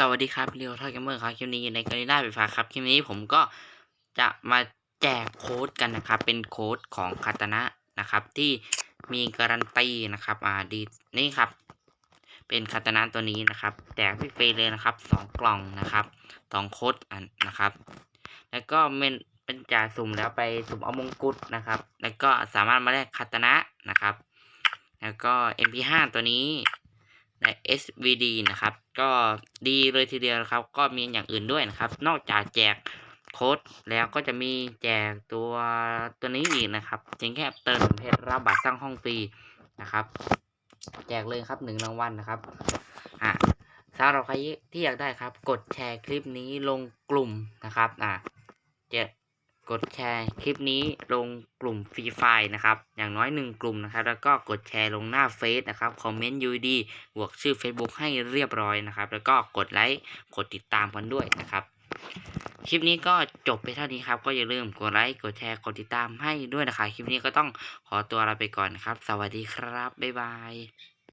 สวัสดีครับเรียวทอยเกมเมอร์ครับคลิปนี้อยู่ในกาลิน่าไฟฟ้าครับคลิปนี้ผมก็จะมาแจกโค้ดกันนะครับ เป็นโค้ดของคาตนะนะครับ ที่มีการันตีนะครับอ่าดีนี่ครับ เป็นคาตนะตัวนี้นะครับแจกฟรีเลยนะครับสองกล่องนะครับสองโค้ดอันนะครับ แล้วก็เป็นเป็นจ่าสุ่มแล้วไปสุ่มเอามงกุฎนะครับ แล้วก็สามารถมาแลกคาตนะนะครับ แล้วก็ MP5 ตัวนี้ ใน SVD นะครับ ก็ดีเลยทีเดียวนะครับ ก็มีอย่างอื่นด้วยนะครับ นอกจากแจกโค้ดแล้วก็จะมีแจกตัวตัวนี้อีกนะครับเพียงแค่เติมเพชรรับบัตรสร้างห้องฟรีนะครับ แจกเลยครับหนึ่งรางวัลนะครับอะสำหรับใครที่อยากได้ครับ กดแชร์คลิปนี้ลงกลุ่มนะครับอะจะ กดแชร์คลิปนี้ลงกลุ่มฟรีไฟนะครับ อย่างน้อยหนึ่งกลุ่มนะครับ แล้วก็กดแชร์ลงหน้าเฟซนะครับ คอมเมนต์ยูดีบวกชื่อ Facebook ให้เรียบร้อยนะครับ แล้วก็กดไลค์ กดติดตามกันด้วยนะครับ คลิปนี้ก็จบไปเท่านี้ครับ ก็อย่าลืมกดไลค์ กดแชร์ กดติดตามให้ด้วยนะครับ คลิปนี้ก็ต้องขอตัวลาไปก่อนนะครับ สวัสดีครับ บ๊ายบาย